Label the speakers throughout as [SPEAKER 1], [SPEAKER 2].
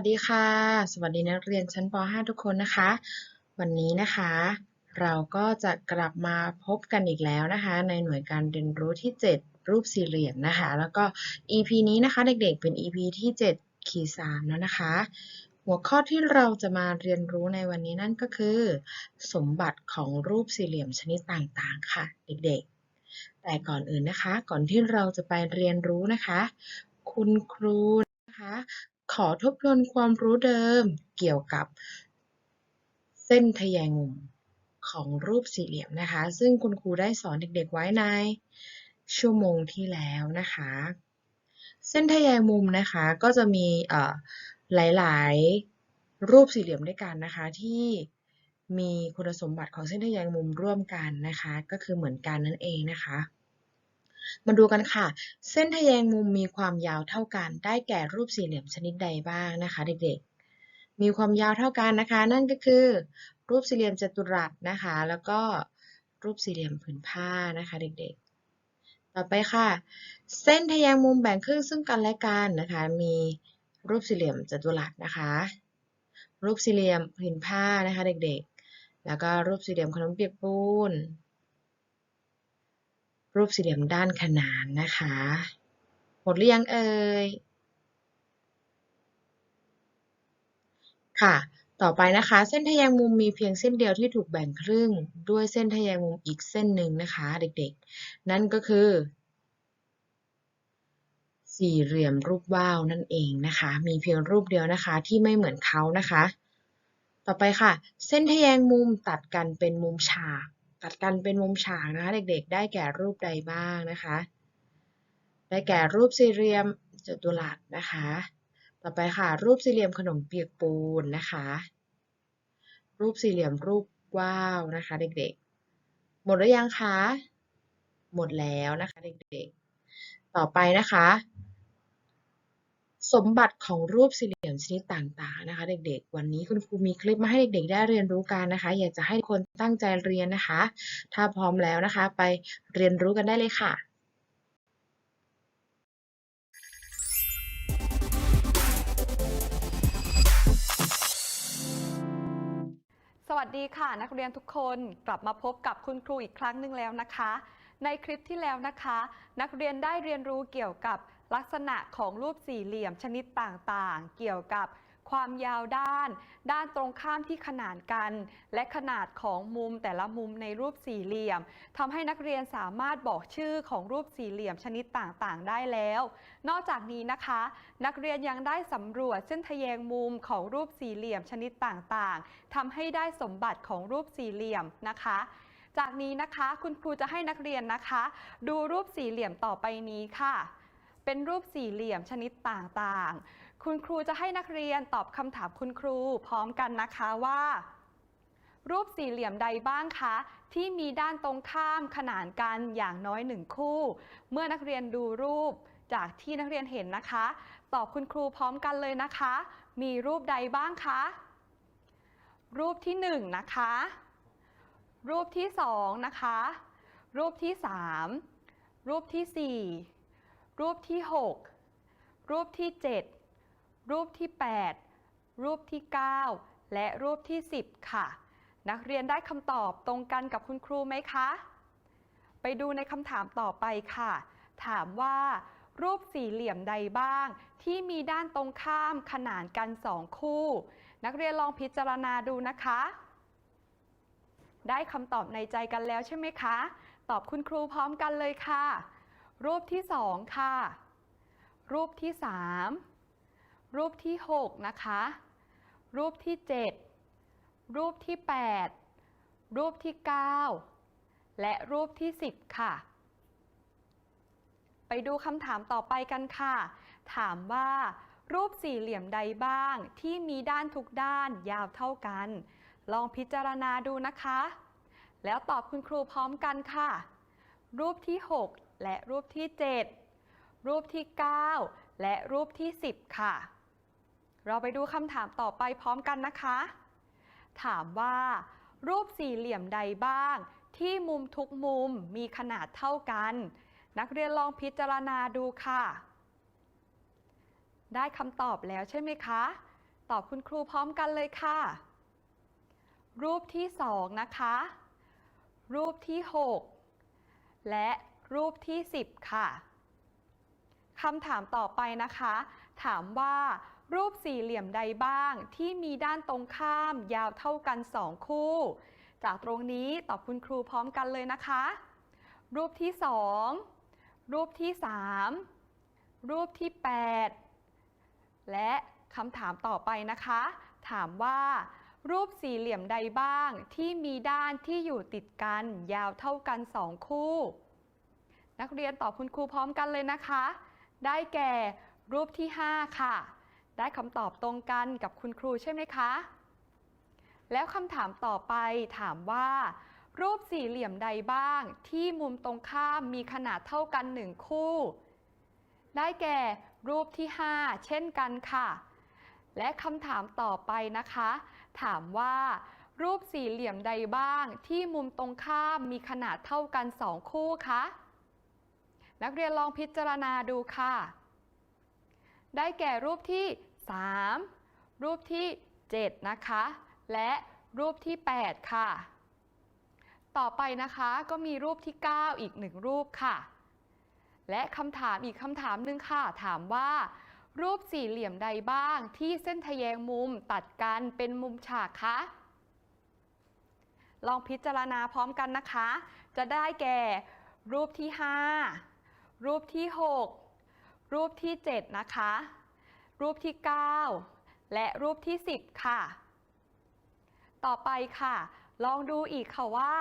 [SPEAKER 1] สดีค่ะ สวัสดีนักเรียนชั้นป .5 ทุกคนนะคะ วันนี้นะคะ เราก็จะกลับมาพบกันอีกแล้วนะคะ ในหน่วยการเรียนรู้ที่ 7 รูปสี่เหลี่ยมนะคะ แล้วก็ EP นี้นะคะเด็กๆ เป็น EP ที่7ขีด3แล้วนะคะ หัวข้อที่เราจะมาเรียนรู้ในวันนี้นั่นก็คือ สมบัติของรูปสี่เหลี่ยมชนิดต่างๆ ค่ะ เด็กๆ แต่ก่อนอื่นนะคะ ก่อนที่เราจะไปเรียนรู้นะคะ คุณครูนะคะ ขอทบทวนความรู้เดิมเกี่ยวกับเส้นทแยงมุมของรูปสี่เหลี่ยมนะคะ ซึ่งคุณครูได้สอนเด็กๆไว้ในชั่วโมงที่แล้วนะคะ เส้นทแยงมุมนะคะก็จะมีหลายๆ รูปสี่เหลี่ยมด้วยกันนะคะที่มีคุณสมบัติของเส้นทแยงมุมร่วมกันนะคะ ก็คือเหมือนกันนั่นเองนะคะ มาดูกันค่ะ เส้นทแยงมุมมีความยาวเท่ากัน ได้แก่รูปสี่เหลี่ยมชนิดใดบ้างนะคะ เด็กๆ มีความยาวเท่ากันนะคะ นั่นก็คือ รูปสี่เหลี่ยมจัตุรัสนะคะ แล้วก็รูปสี่เหลี่ยมผืนผ้านะคะ เด็กๆ ต่อไปค่ะ เส้นทแยงมุมแบ่งครึ่งซึ่งกันและกันนะคะ มีรูปสี่เหลี่ยมจัตุรัสนะคะ รูปสี่เหลี่ยมผืนผ้านะคะ เด็กๆ แล้วก็รูปสี่เหลี่ยมขนมเปียกปูน รูปสี่เหลี่ยมด้านขนานนะคะ หมดหรือยังเอ่ย ค่ะ ต่อไปนะคะ เส้นทแยงมุมมีเพียงเส้นเดียวที่ถูกแบ่งครึ่ง ด้วยเส้นทแยงมุมอีกเส้นหนึ่งนะคะ เด็กๆ นั่นก็คือ สี่เหลี่ยมรูปว่าวนั่นเองนะคะ มีเพียงรูปเดียวนะคะที่ไม่เหมือนเขานะคะ ต่อไปค่ะ เส้นทแยงมุมตัดกันเป็นมุมฉาก ตัดกันเป็นมุมฉากนะคะเด็กๆ ได้แก่รูปใดบ้างนะคะ ได้แก่รูปสี่เหลี่ยมจัตุรัสนะคะ ต่อไปค่ะรูปสี่เหลี่ยมขนมเปียกปูนนะคะ รูปสี่เหลี่ยมรูปว่าวนะคะ เด็กๆ หมดหรือยังคะ หมดแล้วนะคะเด็กๆ ต่อไปนะคะ สมบัติของรูปสี่เหลี่ยมชนิดต่างๆนะคะ เด็กๆ วันนี้คุณครูมีคลิปมาให้เด็กๆ ได้เรียนรู้กันนะคะ อยากจะให้คนตั้งใจเรียนนะคะ ถ้าพร้อมแล้วนะคะ ไปเรียนรู้กันได้เลยค่ะ
[SPEAKER 2] สวัสดีค่ะ นักเรียนทุกคนกลับมาพบกับคุณครูอีกครั้งหนึ่งแล้วนะคะ ในคลิปที่แล้วนะคะ นักเรียนได้เรียนรู้เกี่ยวกับ ลักษณะของรูปสี่เหลี่ยมชนิดต่างๆ เกี่ยวกับความยาวด้าน ด้านตรงข้ามที่ขนานกัน และขนาดของมุมแต่ละมุมในรูปสี่เหลี่ยมทำให้นักเรียนสามารถบอกชื่อของรูปสี่เหลี่ยมชนิดต่างๆ ได้แล้ว นอกจากนี้นะคะ นักเรียนยังได้สำรวจเส้นทแยงมุมของรูปสี่เหลี่ยมชนิดต่างๆทำให้ได้สมบัติของรูปสี่เหลี่ยมนะคะจากนี้นะคะคุณครูจะให้นักเรียนนะคะ ดูรูปสี่เหลี่ยมต่อไปนี้ค่ะ เป็นรูปสี่เหลี่ยมชนิดต่างๆ คุณครูจะให้นักเรียนตอบคำถามคุณครูพร้อมกันนะคะว่า รูปสี่เหลี่ยมใดบ้างคะ ที่มีด้านตรงข้ามขนานกันอย่างน้อยหนึ่งคู่ เมื่อนักเรียนดูรูปจากที่นักเรียนเห็นนะคะ ตอบคุณครูพร้อมกันเลยนะคะ มีรูปใดบ้างคะ รูปที่หนึ่งนะคะ รูปที่สองนะคะ รูปที่สามรูปที่สี่ รูปที่หกรูปที่เจ็ดรูปที่แปดรูปที่เก้าและรูปที่สิบค่ะ นักเรียนได้คำตอบตรงกันกับคุณครูไหมคะ ไปดูในคำถามต่อไปค่ะ ถามว่า รูปสี่เหลี่ยมใดบ้าง ที่มีด้านตรงข้ามขนานกันสองคู่ นักเรียนลองพิจารณาดูนะคะ ได้คำตอบในใจกันแล้วใช่ไหมคะ ตอบคุณครูพร้อมกันเลยค่ะ รูปที่สองค่ะ รูปที่สามรูปที่หกนะคะ รูปที่เจ็ดรูปที่แปดรูปที่เก้าและรูปที่สิบค่ะ ไปดูคำถามต่อไปกันค่ะ ถามว่า รูปสี่เหลี่ยมใดบ้างที่มีด้านทุกด้านยาวเท่ากัน ลองพิจารณาดูนะคะ แล้วตอบคุณครูพร้อมกันค่ะรูปที่6 และรูปที่ 7 รูปที่ 9 และรูปที่ 10 ค่ะ เราไปดูคำถามต่อไปพร้อมกันนะคะ ถามว่า รูปสี่เหลี่ยมใดบ้าง ที่มุมทุกมุมมีขนาดเท่ากัน นักเรียนลองพิจารณาดูค่ะ ได้คำตอบแล้วใช่ไหมคะ ตอบคุณครูพร้อมกันเลยค่ะ รูปที่ 2 นะคะรูปที่ 6 และ รูปที่ 10 ค่ะคำถามต่อไปนะคะ ถามว่า รูปสี่เหลี่ยมใดบ้างที่มีด้านตรงข้ามยาวเท่ากัน 2 คู่ จากตรงนี้ตอบคุณครูพร้อมกันเลยนะคะ รูปที่ 2 รูปที่ 3 รูปที่ 8 และคำถามต่อไปนะคะ ถามว่า รูปสี่เหลี่ยมใดบ้างที่มีด้านที่อยู่ติดกันยาวเท่ากัน 2 คู่ นักเรียนตอบคุณครูพร้อมกันเลยนะคะ ได้แก่รูปที่ 5 ค่ะ ได้คำตอบตรงกันกับคุณครูใช่ไหมคะ แล้วคำถามต่อไปถามว่า รูปสี่เหลี่ยมใดบ้าง ที่มุมตรงข้ามมีขนาดเท่ากัน 1 คู่ ได้แก่รูปที่ 5 เช่นกันค่ะ และคำถามต่อไปนะคะ ถามว่า รูปสี่เหลี่ยมใดบ้าง ที่มุมตรงข้ามมีขนาดเท่ากัน 2 คู่คะ นักเรียนลองพิจารณาดูค่ะ ได้แก่รูปที่ 3 รูปที่ 7 นะคะ และรูปที่ 8 ค่ะ ต่อไปนะคะก็มีรูปที่ 9 อีกหนึ่งรูปค่ะ และคำถามอีกคำถามหนึ่งค่ะ ถามว่า รูปสี่เหลี่ยมใดบ้างที่เส้นทะแยงมุมตัดกันเป็นมุมฉากคะลองพิจารณาพร้อมกันนะคะ จะได้แก่รูปที่ 5 รูปที่ 6 รูปที่ 7 นะคะ รูปที่ 9 และรูปที่ 10 ค่ะ ต่อไปค่ะ ลองดูอีกค่ะว่า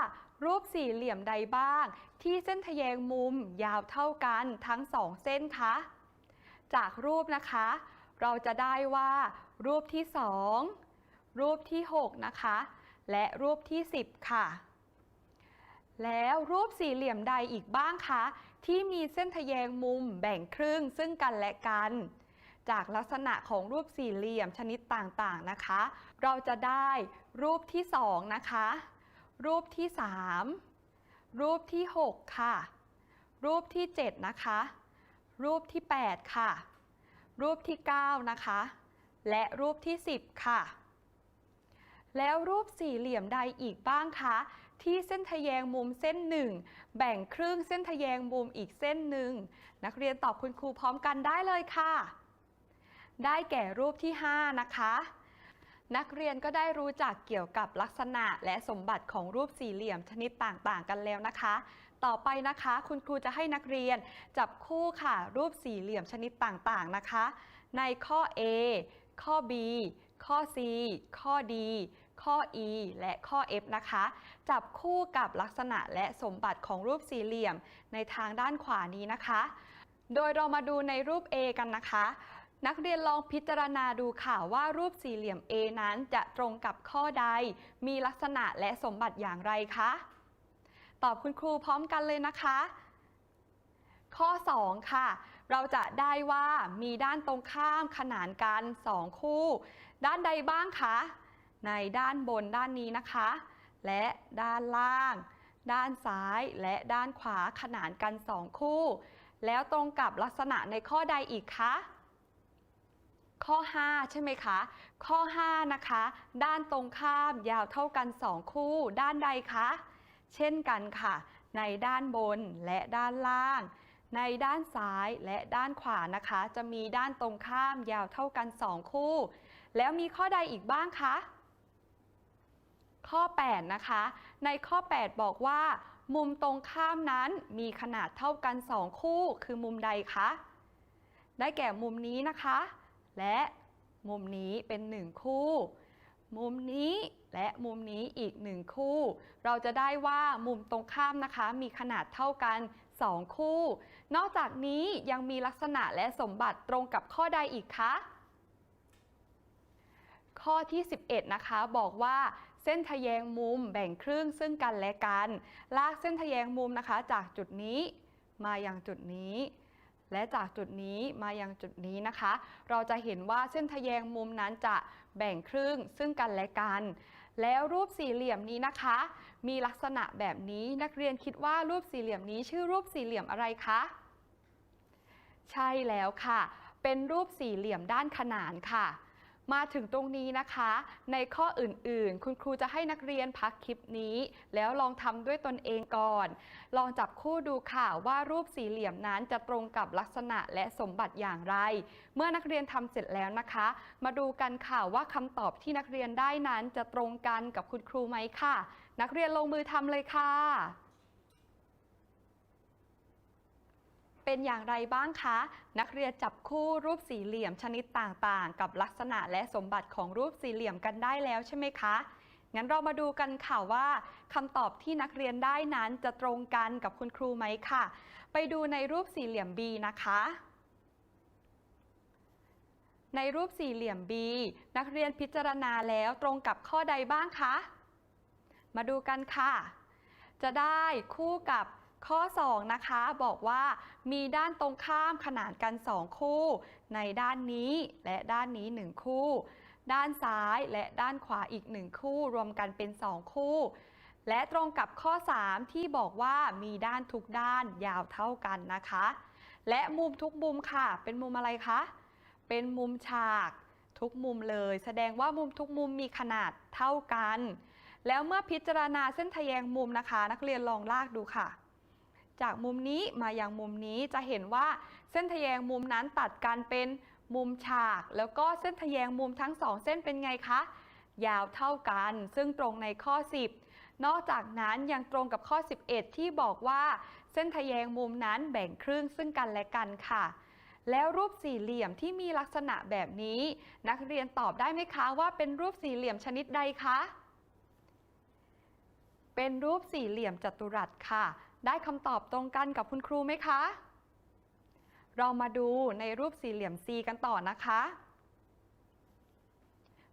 [SPEAKER 2] รูปสี่เหลี่ยมใดบ้าง ที่เส้นทะแยงมุมยาวเท่ากันทั้งสองเส้นคะ จากรูปนะคะ เราจะได้ว่า รูปที่ 2 รูปที่ 6 นะคะ และรูปที่ 10 ค่ะแล้วรูปสี่เหลี่ยมใดอีกบ้างคะ ที่มีเส้นทะแยงมุมแบ่งครึ่งซึ่งกันและกัน จากลักษณะของรูปสี่เหลี่ยมชนิดต่างๆนะคะ เราจะได้รูปที่ 2 นะคะ รูปที่ 3 รูปที่ 6 ค่ะ รูปที่ 7 นะคะ รูปที่ 8 ค่ะ รูปที่ 9 นะคะ และรูปที่ 10 ค่ะแล้วรูปสี่เหลี่ยมใดอีกบ้างคะ ที่เส้นทะแยงมุมเส้นหนึ่งแบ่งครึ่งเส้นทะแยงมุมอีกเส้นหนึ่งนักเรียนตอบคุณครูพร้อมกันได้เลยค่ะ ได้แก่รูปที่ 5 นะคะนักเรียนก็ได้รู้จักเกี่ยวกับลักษณะและสมบัติของรูปสี่เหลี่ยมชนิดต่างๆ กันแล้วนะคะ ต่อไปนะคะ คุณครูจะให้นักเรียนจับคู่ค่ะ รูปสี่เหลี่ยมชนิดต่างๆนะคะ ในข้อ A ข้อ B ข้อ C ข้อ D ข้อ E และข้อ F นะคะ จับคู่กับลักษณะและสมบัติของรูปสี่เหลี่ยมในทางด้านขวานี้นะคะ โดยเรามาดูในรูป A กันนะคะ นักเรียนลองพิจารณาดูค่ะว่ารูปสี่เหลี่ยม A นั้นจะตรงกับข้อใด มีลักษณะและสมบัติอย่างไรคะ ตอบคุณครูพร้อมกันเลยนะคะ ข้อ 2 ค่ะเราจะได้ว่ามีด้านตรงข้ามขนานกัน 2 คู่ ด้านใดบ้างคะ ในด้านบนด้านนี้นะคะ และด้านล่าง ด้านซ้ายและด้านขวาขนานกัน 2 คู่ แล้วตรงกับลักษณะในข้อใดอีกคะข้อ 5 ใช่ไหมคะ ข้อ 5 นะคะ ด้านตรงข้ามยาวเท่ากัน 2 คู่ ด้านใดคะ เช่นกันค่ะ ในด้านบนและด้านล่าง ในด้านซ้ายและด้านขวานะคะ จะมีด้านตรงข้ามยาวเท่ากัน 2 คู่ แล้วมีข้อใดอีกบ้างคะ ข้อ 8 นะคะ ในข้อ 8 บอกว่า มุมตรงข้ามนั้นมีขนาดเท่ากัน 2 คู่ คือมุมใดคะ ได้แก่มุมนี้นะคะ และมุมนี้เป็น 1 คู่ มุมนี้และมุมนี้อีก 1 คู่ เราจะได้ว่ามุมตรงข้ามนะคะ มีขนาดเท่ากัน 2 คู่ นอกจากนี้ยังมีลักษณะและสมบัติตรงกับข้อใดอีกคะข้อที่ 11 นะคะ บอกว่า เส้นทะแยงมุมแบ่งครึ่งซึ่งกันและกัน ลากเส้นทะแยงมุมนะคะ จากจุดนี้มาอยังจุดนี้ และจากจุดนี้มายังจุดนี้นะคะ เราจะเห็นว่าเส้นทะแยงมุมนั้นจะแบ่งครึ่งซึ่งกันและกัน แล้วรูปสี่เหลี่ยมนี้นะคะ มีลักษณะแบบนี้นักเรียนคิดว่ารูปสี่เหลี่ยมนี้ชื่อรูปสี่เหลี่ยมอะไรคะใช่แล้วค่ะ เป็นรูปสี่เหลี่ยมด้านขนานค่ะ มาถึงตรงนี้นะคะ ในข้ออื่นๆ คุณครูจะให้นักเรียนพักคลิปนี้ แล้วลองทำด้วยตนเองก่อน ลองจับคู่ดูค่ะว่ารูปสี่เหลี่ยมนั้นจะตรงกับลักษณะและสมบัติอย่างไร เมื่อนักเรียนทำเสร็จแล้วนะคะ มาดูกันค่ะว่าคำตอบที่นักเรียนได้นั้นจะตรงกันกับคุณครูไหมค่ะ นักเรียนลงมือทำเลยค่ะ เป็นอย่างไรบ้างคะ นักเรียนจับคู่รูปสี่เหลี่ยมชนิดต่างๆ กับลักษณะและสมบัติของรูปสี่เหลี่ยมกันได้แล้วใช่ไหมคะงั้นเรามาดูกันค่ะว่าคำตอบที่นักเรียนได้นั้นจะตรงกันกับคุณครูไหมค่ะ ไปดูในรูปสี่เหลี่ยม B นะคะ ในรูปสี่เหลี่ยม B นักเรียนพิจารณาแล้วตรงกับข้อใดบ้างคะ มาดูกันค่ะ จะได้คู่กับ ข้อ 2 นะคะบอกว่ามีด้านตรงข้ามขนานกัน 2 คู่ ในด้านนี้และด้านนี้ 1 คู่ ด้านซ้ายและด้านขวาอีก 1 คู่ รวมกันเป็น 2 คู่ และตรงกับข้อ 3 ที่บอกว่ามีด้านทุกด้านยาวเท่ากันนะคะ และมุมทุกมุมค่ะ เป็นมุมอะไรคะ เป็นมุมฉากทุกมุมเลย แสดงว่ามุมทุกมุมมีขนาดเท่ากัน แล้วเมื่อพิจารณาเส้นทะแยงมุมนะคะ นักเรียนลองลากดูค่ะ จากมุมนี้มาอยังมุมนี้จะเห็นว่าเส้นทะแยงมุมนั้นตัดกันเป็นมุมฉาก แล้วก็เส้นทะแยงมุมทั้งสองเส้นเป็นไงคะ ยาวเท่ากัน ซึ่งตรงในข้อ 10 นอกจากนั้นยังตรงกับข้อ 11 ที่บอกว่า เส้นทะแยงมุมนั้นแบ่งครึ่งซึ่งกันและกันค่ะ แล้วรูปสี่เหลี่ยมที่มีลักษณะแบบนี้ นักเรียนตอบได้ไหมคะว่าเป็นรูปสี่เหลี่ยมชนิดใดคะเป็นรูปสี่เหลี่ยมจัตุรัสค่ะ ได้คำตอบตรงกันกับคุณครูไหมคะ เรามาดูในรูปสี่เหลี่ยม C กันต่อนะคะ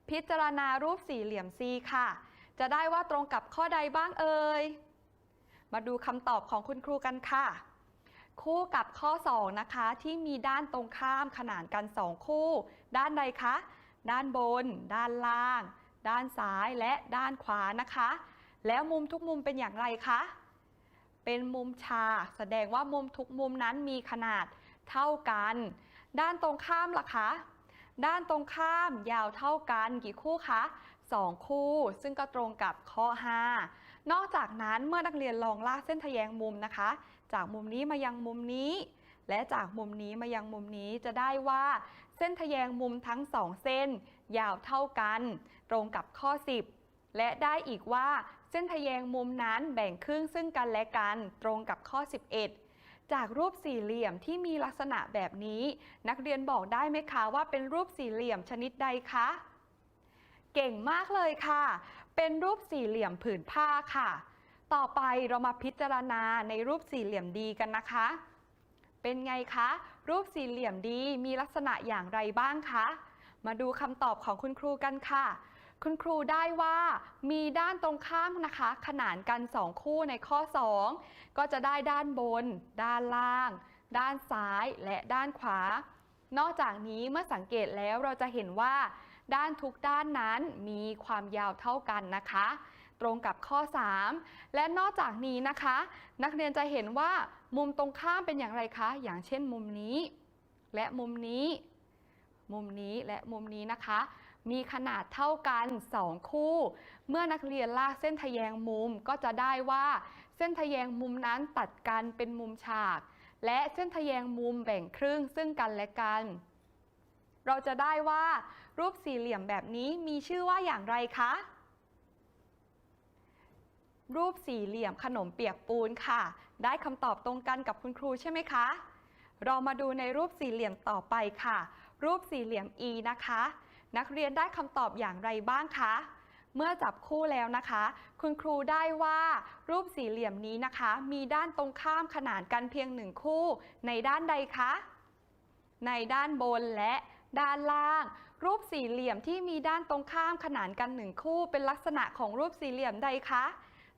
[SPEAKER 2] พิจารณารูปสี่เหลี่ยม C ค่ะ จะได้ว่าตรงกับข้อใดบ้างเอ่ย มาดูคำตอบของคุณครูกันค่ะ คู่กับข้อ 2 นะคะที่มีด้านตรงข้ามขนานกัน 2 คู่ ด้านใดคะ ด้านบน ด้านล่าง ด้านซ้ายและด้านขวานะคะ แล้วมุมทุกมุมเป็นอย่างไรคะ เป็นมุมฉากแสดงว่ามุมทุกมุมนั้นมีขนาดเท่ากัน ด้านตรงข้ามล่ะคะ ด้านตรงข้ามยาวเท่ากันกี่คู่คะ 2 คู่ ซึ่งก็ตรงกับข้อ 5 นอกจากนั้นเมื่อนักเรียนลองลากเส้นทะแยงมุมนะคะ จากมุมนี้มายังมุมนี้ และจากมุมนี้มายังมุมนี้จะได้ว่า เส้นทะแยงมุมทั้งสองเส้น ยาวเท่ากัน ตรงกับข้อ 10 และได้อีกว่า เส้นทะแยงมุมนั้นแบ่งครึ่งซึ่งกันและกันตรงกับข้อ 11 จากรูปสี่เหลี่ยมที่มีลักษณะแบบนี้ นักเรียนบอกได้ไหมคะว่าเป็นรูปสี่เหลี่ยมชนิดใดคะ เก่งมากเลยค่ะ เป็นรูปสี่เหลี่ยมผืนผ้าค่ะ ต่อไปเรามาพิจารณาในรูปสี่เหลี่ยมดีกันนะคะ เป็นไงคะ รูปสี่เหลี่ยมดีมีลักษณะอย่างไรบ้างคะ มาดูคำตอบของคุณครูกันค่ะ คุณครูได้ว่ามีด้านตรงข้ามนะคะ ขนานกัน 2 คู่ในข้อ 2 ก็จะได้ด้านบน ด้านล่าง ด้านซ้ายและด้านขวา นอกจากนี้เมื่อสังเกตแล้วเราจะเห็นว่า ด้านทุกด้านนั้นมีความยาวเท่ากันนะคะ ตรงกับข้อ 3 และนอกจากนี้นะคะ นักเรียนจะเห็นว่ามุมตรงข้ามเป็นอย่างไรคะ อย่างเช่นมุมนี้ และมุมนี้ มุมนี้และมุมนี้นะคะ มีขนาดเท่ากัน 2 คู่ เมื่อนักเรียนลากเส้นทะแยงมุมก็จะได้ว่า เส้นทะแยงมุมนั้นตัดกันเป็นมุมฉาก และเส้นทะแยงมุมแบ่งครึ่งซึ่งกันและกัน เราจะได้ว่า รูปสี่เหลี่ยมแบบนี้มีชื่อว่าอย่างไรคะ รูปสี่เหลี่ยมขนมเปียกปูนค่ะ ได้คำตอบตรงกันกับคุณครูใช่ไหมคะเรามาดูในรูปสี่เหลี่ยมต่อไปค่ะ รูปสี่เหลี่ยม E นะคะ นักเรียนได้คำตอบอย่างไรบ้างคะ เมื่อจับคู่แล้วนะคะ คุณครูได้ว่ารูปสี่เหลี่ยมนี้นะคะ มีด้านตรงข้ามขนานกันเพียงหนึ่งคู่ ในด้านใดคะ ในด้านบนและด้านล่าง รูปสี่เหลี่ยมที่มีด้านตรงข้ามขนานกันหนึ่งคู่ เป็นลักษณะของรูปสี่เหลี่ยมใดคะ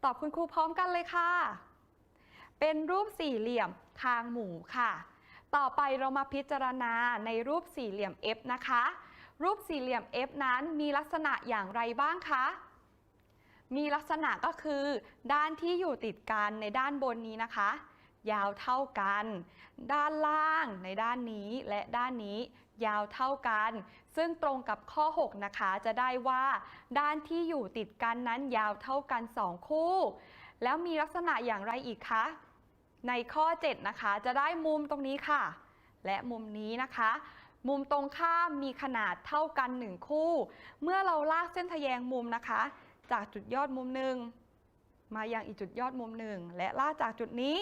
[SPEAKER 2] ตอบคุณครูพร้อมกันเลยค่ะ เป็นรูปสี่เหลี่ยมคางหมูค่ะ ต่อไปเรามาพิจารณาในรูปสี่เหลี่ยม F นะคะ รูปสี่เหลี่ยม F นั้นมีลักษณะอย่างไรบ้างคะ มีลักษณะก็คือ ด้านที่อยู่ติดกันในด้านบนนี้นะคะ ยาวเท่ากัน ด้านล่างในด้านนี้และด้านนี้ ยาวเท่ากัน ซึ่งตรงกับข้อ 6 นะคะ จะได้ว่า ด้านที่อยู่ติดกันนั้นยาวเท่ากัน 2 คู่ แล้วมีลักษณะอย่างไรอีกคะ ในข้อ 7 นะคะ จะได้มุมตรงนี้ค่ะ และมุมนี้นะคะ มุมตรงข้ามมีขนาดเท่ากัน 1 คู่ เมื่อเราลากเส้นทะแยงมุมนะคะ จากจุดยอดมุมหนึ่งมายังอีกจุดยอดมุมหนึ่งและลากจากจุดนี้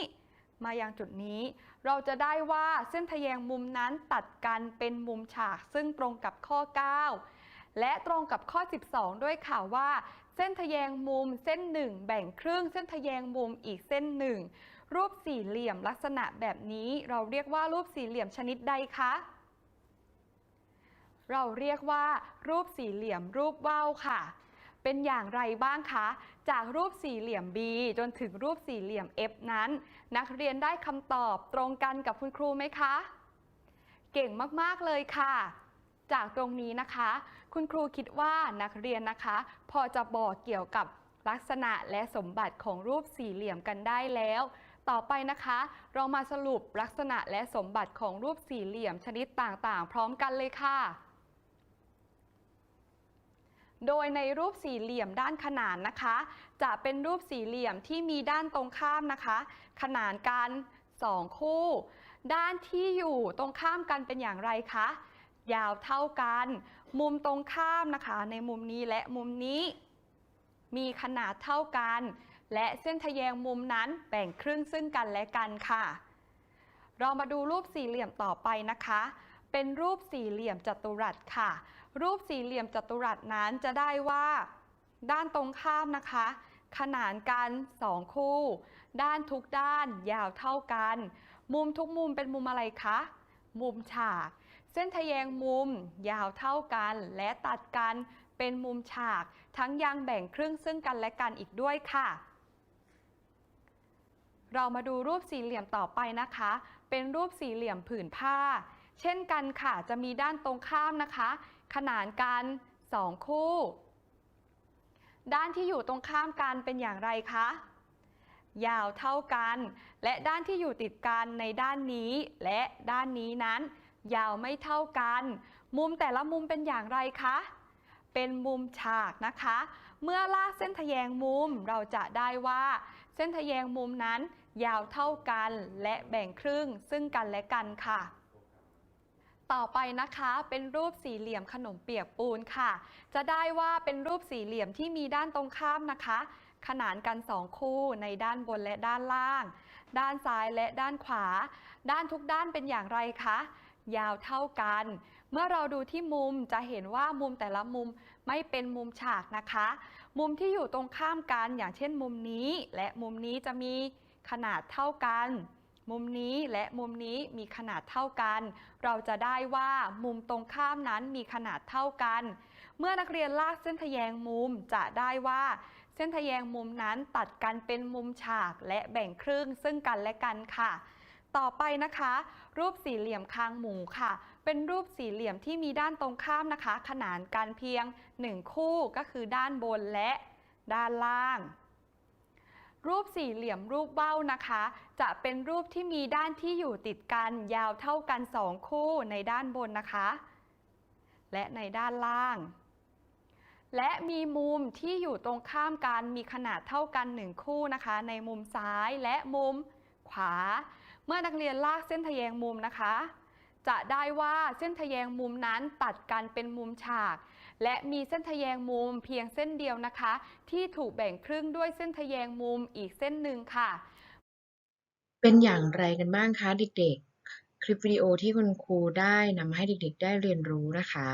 [SPEAKER 2] มายังจุดนี้ เราจะได้ว่าเส้นทะแยงมุมนั้นตัดกันเป็นมุมฉากซึ่งตรงกับข้อ 9 และตรงกับข้อ 12 ด้วยค่ะว่า เส้นทะแยงมุมเส้นหนึ่งแบ่งครึ่งเส้นทะแยงมุมอีกเส้นหนึ่งรูปสี่เหลี่ยมลักษณะแบบนี้ เราเรียกว่ารูปสี่เหลี่ยมชนิดใดคะ เราเรียกว่ารูปสี่เหลี่ยมรูปว่าวค่ะ เป็นอย่างไรบ้างคะ จากรูปสี่เหลี่ยม B จนถึงรูปสี่เหลี่ยม F นั้น นักเรียนได้คำตอบตรงกันกับคุณครูไหมคะ เก่งมากๆเลยค่ะ จากตรงนี้นะคะ คุณครูคิดว่านักเรียนนะคะ พอจะบอกเกี่ยวกับลักษณะและสมบัติของรูปสี่เหลี่ยมกันได้แล้ว ต่อไปนะคะ เรามาสรุปลักษณะและสมบัติของรูปสี่เหลี่ยมชนิดต่างๆ พร้อมกันเลยค่ะ โดยในรูปสี่เหลี่ยมด้านขนานนะคะ จะเป็นรูปสี่เหลี่ยมที่มีด้านตรงข้ามนะคะ ขนานกัน2คู่ ด้านที่อยู่ตรงข้ามกันเป็นอย่างไรคะ ยาวเท่ากัน มุมตรงข้ามนะคะ ในมุมนี้และมุมนี้ มีขนาดเท่ากัน และเส้นทะแยงมุมนั้นแบ่งครึ่งซึ่งกันและกันค่ะ เรามาดูรูปสี่เหลี่ยมต่อไปนะคะ เป็นรูปสี่เหลี่ยมจัตุรัสค่ะ รูปสี่เหลี่ยมจัตุรัสนั้นจะได้ว่าด้านตรงข้ามนะคะ ขนานกัน 2 คู่ ด้านทุกด้านยาวเท่ากัน มุมทุกมุมเป็นมุมอะไรคะ มุมฉาก เส้นทะแยงมุมยาวเท่ากัน และตัดกันเป็นมุมฉาก ทั้งยังแบ่งครึ่งซึ่งกันและกันอีกด้วยค่ะ เรามาดูรูปสี่เหลี่ยมต่อไปนะคะ เป็นรูปสี่เหลี่ยมผืนผ้า เช่นกันค่ะ จะมีด้านตรงข้ามนะคะ ขนานกัน 2 คู่ ด้านที่อยู่ตรงข้ามกันเป็นอย่างไรคะ ยาวเท่ากัน และด้านที่อยู่ติดกันในด้านนี้ และด้านนี้นั้น ยาวไม่เท่ากัน มุมแต่ละมุมเป็นอย่างไรคะ เป็นมุมฉากนะคะ เมื่อลากเส้นทะแยงมุมเราจะได้ว่า เส้นทะแยงมุมนั้น ยาวเท่ากันและแบ่งครึ่งซึ่งกันและกันค่ะ ต่อไปนะคะเป็นรูปสี่เหลี่ยมขนมเปียกปูนค่ะ จะได้ว่าเป็นรูปสี่เหลี่ยมที่มีด้านตรงข้ามนะคะ ขนานกันสองคู่ในด้านบนและด้านล่าง ด้านซ้ายและด้านขวา ด้านทุกด้านเป็นอย่างไรคะยาวเท่ากัน เมื่อเราดูที่มุมจะเห็นว่ามุมแต่ละมุมไม่เป็นมุมฉากนะคะ มุมที่อยู่ตรงข้ามกันอย่างเช่นมุมนี้ และมุมนี้จะมีขนาดเท่ากัน มุมนี้และมุมนี้มีขนาดเท่ากัน เราจะได้ว่ามุมตรงข้ามนั้นมีขนาดเท่ากัน เมื่อนักเรียนลากเส้นทะแยงมุมจะได้ว่า เส้นทะแยงมุมนั้นตัดกันเป็นมุมฉากและแบ่งครึ่งซึ่งกันและกันค่ะต่อไปนะคะ รูปสี่เหลี่ยมคางหมูค่ะ เป็นรูปสี่เหลี่ยมที่มีด้านตรงข้ามนะคะ ขนานกันเพียง 1 คู่ก็คือด้านบนและด้านล่าง รูปสี่เหลี่ยมรูปเบ้านะคะ จะเป็นรูปที่มีด้านที่อยู่ติดกันยาวเท่ากัน 2 คู่ในด้านบนนะคะ และในด้านล่าง และมีมุมที่อยู่ตรงข้ามกันมีขนาดเท่ากัน 1 คู่นะคะ ในมุมซ้ายและมุมขวา เมื่อนักเรียนลากเส้นทะแยงมุมนะคะ จะได้ว่าเส้นทะแยงมุมนั้นตัดกันเป็นมุมฉาก และมีเส้นทะแยงมุมเพียงเส้นเดียวนะคะ ที่ถูกแบ่งครึ่งด้วยเส้นทะแยงมุมอีกเส้นหนึ่งค่ะ
[SPEAKER 1] เป็นอย่างไรกันบ้างคะเด็กๆ คลิปวิดีโอที่คุณครูได้นำมาให้เด็กๆ ได้เรียนรู้นะคะ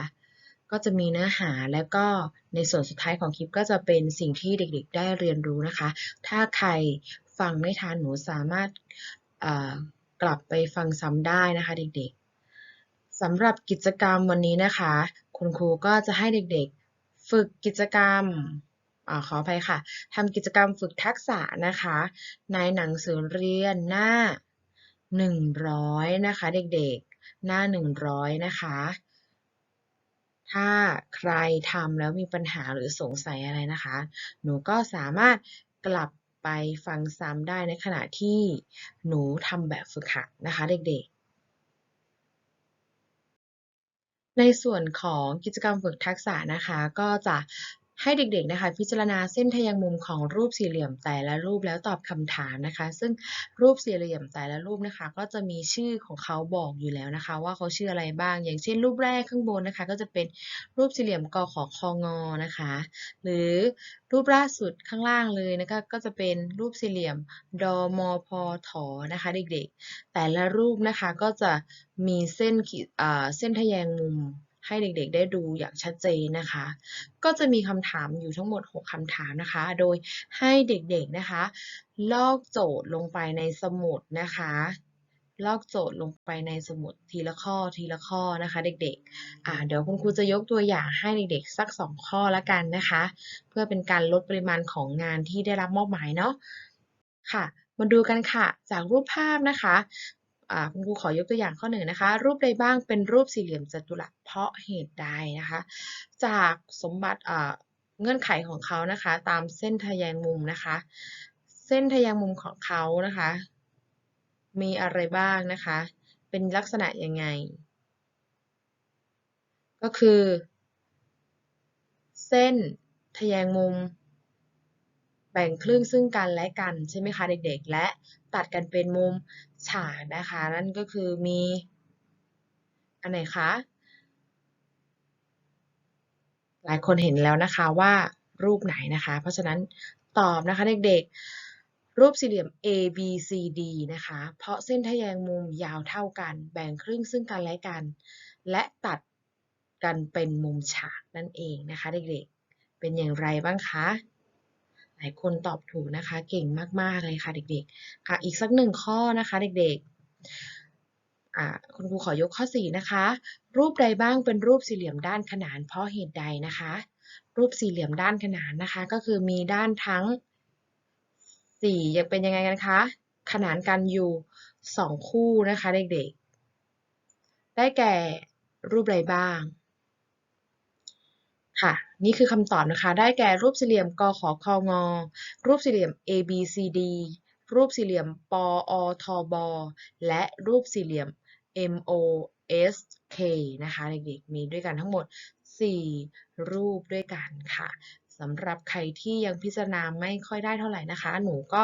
[SPEAKER 1] ก็จะมีเนื้อหาและก็ในส่วนสุดท้ายของคลิปก็จะเป็นสิ่งที่เด็กๆ ได้เรียนรู้นะคะ ถ้าใครฟังไม่ทันหนูสามารถกลับไปฟังซ้ำได้นะคะเด็กๆสำหรับกิจกรรมวันนี้นะคะคุณครูก็จะให้เด็กๆฝึกกิจกรรมอขออภัยค่ะทำกิจกรรมฝึกทักษะนะคะ ในหนังสือเรียนหน้า 100 นะคะเด็กๆ หน้า 100 นะคะ ถ้าใครทำแล้วมีปัญหาหรือสงสัยอะไรนะคะ หนูก็สามารถกลับไปฟังซ้ำได้ในขณะที่หนูทำแบบฝึกหัดนะคะเด็กๆ ในส่วนของกิจกรรมฝึกทักษะนะคะ ก็จะ ให้เด็กๆนะคะ พิจารณาเส้นทแยงมุมของรูปสี่เหลี่ยมแต่ละรูปแล้วตอบคำถามนะคะ ซึ่งรูปสี่เหลี่ยมแต่ละรูปนะคะ ก็จะมีชื่อของเขาบอกอยู่แล้วนะคะ ว่าเขาชื่ออะไรบ้าง อย่างเช่น รูปแรกข้างบนนะคะ ก็จะเป็นรูปสี่เหลี่ยมกขคงนะคะ หรือรูปล่าสุดข้างล่างเลยนะคะก็จะเป็นรูปสี่เหลี่ยมดมพถนะคะ เด็กๆ แต่ละรูปนะคะก็จะมีเส้นขีดอ่าเส้นทแยงมุม ให้เด็กๆ ได้ดูอย่างชัดเจนนะคะ ก็จะมีคำถามอยู่ทั้งหมด 6คำถามนะคะ โดยให้เด็กๆนะคะ ลอกโจทย์ลงไปในสมุดนะคะลอกโจทย์ลงไปในสมุดทีละข้อทีละข้อนะคะ เด็กๆอ่าเดี๋ยวคุณครูจะยกตัวอย่างให้เด็กๆสัก 2 ข้อละกันนะคะ เพื่อเป็นการลดปริมาณของงานที่ได้รับมอบหมายเนาะค่ะ มาดูกันค่ะ จากรูปภาพนะคะ คุณครูขอยกตัวอย่างข้อหนึ่งนะคะ รูปใดบ้างเป็นรูปสี่เหลี่ยมจัตุรัสเพราะเหตุใดนะคะ จากสมบัติเงื่อนไขของเขานะคะ ตามเส้นทแยงมุมนะคะ เส้นทแยงมุมของเขานะคะ มีอะไรบ้างนะคะ เป็นลักษณะยังไง ก็คือ เส้นทแยงมุม แบ่งครึ่งซึ่งกันและกันใช่ไหมคะเด็กๆ และตัดกันเป็นมุมฉากนะคะ นั่นก็คือมีอันไหนคะ หลายคนเห็นแล้วนะคะว่ารูปไหนนะคะ เพราะฉะนั้นตอบนะคะเด็กๆ รูปสี่เหลี่ยม A B C D นะคะ เพราะเส้นทแยงมุมยาวเท่ากัน แบ่งครึ่งซึ่งกันและกัน และตัดกันเป็นมุมฉากนั่นเองนะคะเด็กๆ เป็นอย่างไรบ้างคะ ลายคนตอบถูกนะคะ เก่งมากๆเลยค่ะเด็กๆอะ อีกสักหนึ่งข้อนะคะเด็กๆ คุณครูขอยกข้อ 4 นะคะ รูปใดบ้างเป็นรูปสี่เหลี่ยมด้านขนาน เพราะเหตุใดนะคะ รูปสี่เหลี่ยมด้านขนานนะคะ ก็คือมีด้านทั้ง4ยังเป็นยังไงกันคะ ขนานกันอยู่ 2 คู่นะคะเด็กๆ ได้แก่รูปใดบ้าง ค่ะ นี่คือคำตอบนะคะ ได้แก่รูปสี่เหลี่ยมกขคง รูปสี่เหลี่ยม ABCD รูปสี่เหลี่ยมปอทบ และรูปสี่เหลี่ยม MOSK นะคะเด็กๆมีด้วยกันทั้งหมด 4 รูปด้วยกันค่ะสำหรับใครที่ยังพิจารณาไม่ค่อยได้เท่าไหร่นะคะ หนูก็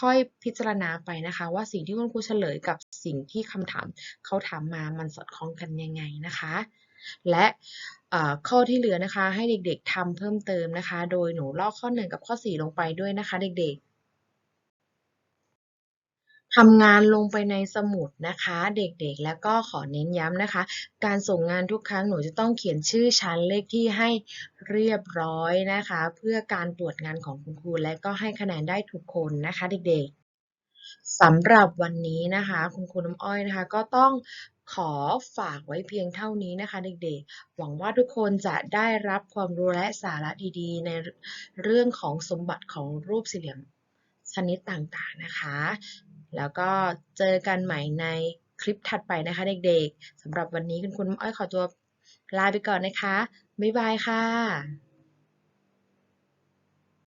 [SPEAKER 1] ค่อยๆพิจารณาไปนะคะ ว่าสิ่งที่คุณครูเฉลยกับสิ่งที่คำถามเขาถามมามันสอดคล้องกันยังไงนะคะ และ ข้อที่เหลือนะคะ ให้เด็กๆทำเพิ่มเติมนะคะ โดยหนูลอกข้อ 1 กับข้อ 4 ลงไปด้วยนะคะเด็กๆทำงานลงไปในสมุดนะคะ เด็กๆ แล้วก็ขอเน้นย้ำนะคะ การส่งงานทุกครั้งหนูจะต้องเขียนชื่อชั้นเลขที่ให้เรียบร้อยนะคะ เพื่อการตรวจงานของคุณครูและก็ให้คะแนนได้ทุกคนนะคะ เด็กๆสำหรับวันนี้นะคะ คุณครูน้ำอ้อยนะคะ ก็ต้อง ขอฝากไว้เพียงเท่านี้นะคะเด็กๆ หวังว่าทุกคนจะได้รับความรู้และสาระดีๆ ในเรื่องของสมบัติของรูปสี่เหลี่ยมชนิดต่างๆนะคะ แล้วก็เจอกันใหม่ในคลิปถัดไปนะคะเด็กๆสำหรับวันนี้คุณคุณอ้อยขอตัวลาไปก่อนนะคะ บ๊ายบายค่ะ